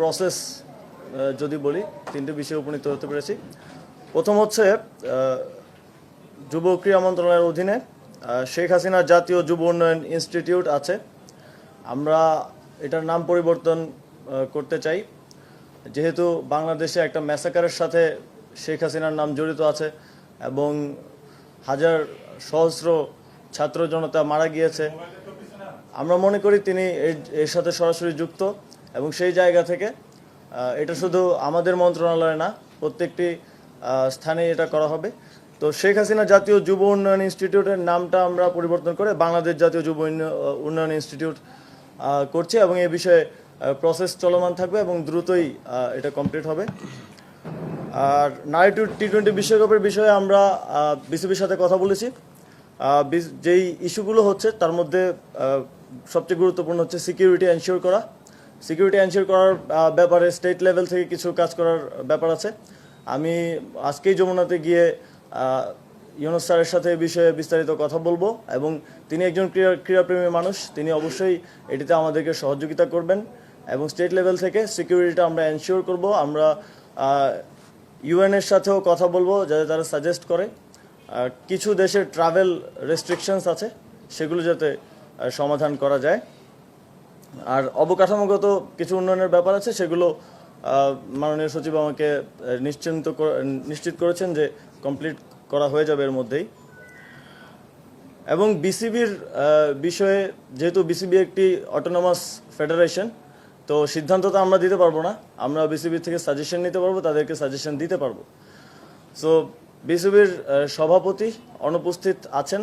Process যদি বলি, তিনটে বিষয়ে উপনীত হতে পেরেছি। প্রথম হচ্ছে যুব ক্রীড়া মন্ত্রণালয়ের অধীনে শেখ হাসিনা জাতীয় যুব উন্নয়ন ইনস্টিটিউট আছে। আমরা এটার নাম পরিবর্তন করতে চাই। যেহেতু বাংলাদেশে একটা ম্যাসাকারের সাথে শেখ হাসিনার নাম জড়িত আছে এবং হাজার সহস্র ছাত্র জনতা মারা গিয়েছে, আমরা মনে করি তিনি এর- এর সাথে সরাসরি যুক্ত। এবং সেই জায়গা থেকে এটা শুধু আমাদের মন্ত্রণালয়ে না, প্রত্যেকটি স্থানে এটা করা হবে। তো শেখ হাসিনা জাতীয় যুব উন্নয়ন ইনস্টিটিউটের নামটা আমরা পরিবর্তন করে বাংলাদেশ জাতীয় যুব উন্ন- উন্নয়ন ইনস্টিটিউট করছি এবং এই বিষয়ে প্রসেস চলমান থাকবে এবং দ্রুতই এটা কমপ্লিট হবে। আর নারী টি টোয়েন্টি বিশ্বকাপের বিষয়ে আমরা বিসিবির সাথে কথা বলেছি। যেই ইস্যুগুলো হচ্ছে, তার মধ্যে সবচেয়ে গুরুত্বপূর্ণ হচ্ছে সিকিউরিটি এনশিওর করা। সিকিউরিটি এনশিওর করার ব্যাপারে স্টেট লেভেল থেকে কিছু কাজ করার ব্যাপার আছে। আমি আজকেই যমুনাতে গিয়ে ইউনুস স্যারের সাথে এই বিষয়ে বিস্তারিত কথা বলব এবং তিনি একজন ক্রীড়া, ক্রীড়াপ্রেমী মানুষ, তিনি অবশ্যই এটিতে আমাদেরকে সহযোগিতা করবেন এবং স্টেট লেভেল থেকে সিকিউরিটিটা আমরা এনশিওর করব। আমরা ইউএনের সাথেও কথা বলব যাতে তারা সাজেস্ট করে। কিছু দেশের ট্রাভেল রেস্ট্রিকশনস আছে, সেগুলো যাতে সমাধান করা যায়। আর অবকাঠামোগত কিছু উন্নয়নের ব্যাপার আছে, সেগুলো মাননীয় সচিব আমাকে নিশ্চিন্ত নিশ্চিত করেছেন যে কমপ্লিট করা হয়ে যাবে এর মধ্যেই। এবং বিসিবির বিষয়ে যেহেতু বিসিবি একটি অটোনমাস ফেডারেশন তো সিদ্ধান্ত তো আমরা দিতে পারব না। আমরা বিসিবি থেকে সাজেশন নিতে পারব, তাদেরকে সাজেশন দিতে পারব। সো বিসিবির সভাপতি অনুপস্থিত আছেন।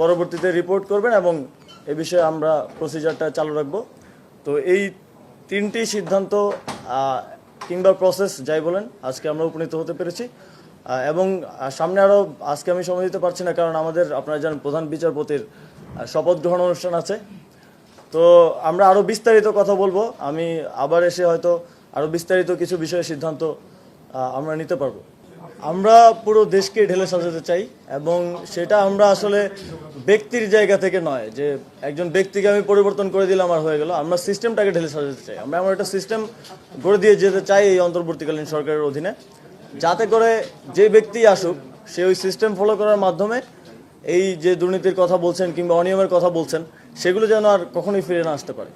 পরবর্তীতে রিপোর্ট করবেন এবং এ বিষয়ে আমরা প্রসিজারটা চালু রাখব। তো এই তিনটি সিদ্ধান্ত কিংবা প্রসেস যাই বলেন, আজকে আমরা উপনীত হতে পেরেছি। এবং সামনে আরও আজকে আমি সময় দিতে পারছি না, কারণ আমাদের আপনারা জানেন প্রধান বিচারপতির শপথ গ্রহণ অনুষ্ঠান আছে। তো আমরা আরও বিস্তারিত কথা বলব। আমি আবার এসে হয়তো আরও বিস্তারিত কিছু বিষয়ে সিদ্ধান্ত আমরা নিতে পারব। আমরা পুরো দেশকে ঢেলে সাজাতে চাই এবং সেটা আমরা আসলে ব্যক্তির জায়গা থেকে নয়, যে একজন ব্যক্তিকে আমি পরিবর্তন করে দিলাম আর হয়ে গেল। আমরা সিস্টেমটাকে ঢেলে সাজাতে চাই। আমরা আমার একটা সিস্টেম গড়ে দিয়ে যেতে চাই এই অন্তর্বর্তীকালীন সরকারের অধীনে। যাতে করে যে ব্যক্তি আসুক, সে ওই সিস্টেম ফলো করার মাধ্যমে এই যে দুর্নীতির কথা বলছেন কিংবা অনিয়মের কথা বলছেন, সেগুলো যেন আর কখনোই ফিরে না আসতে পারে।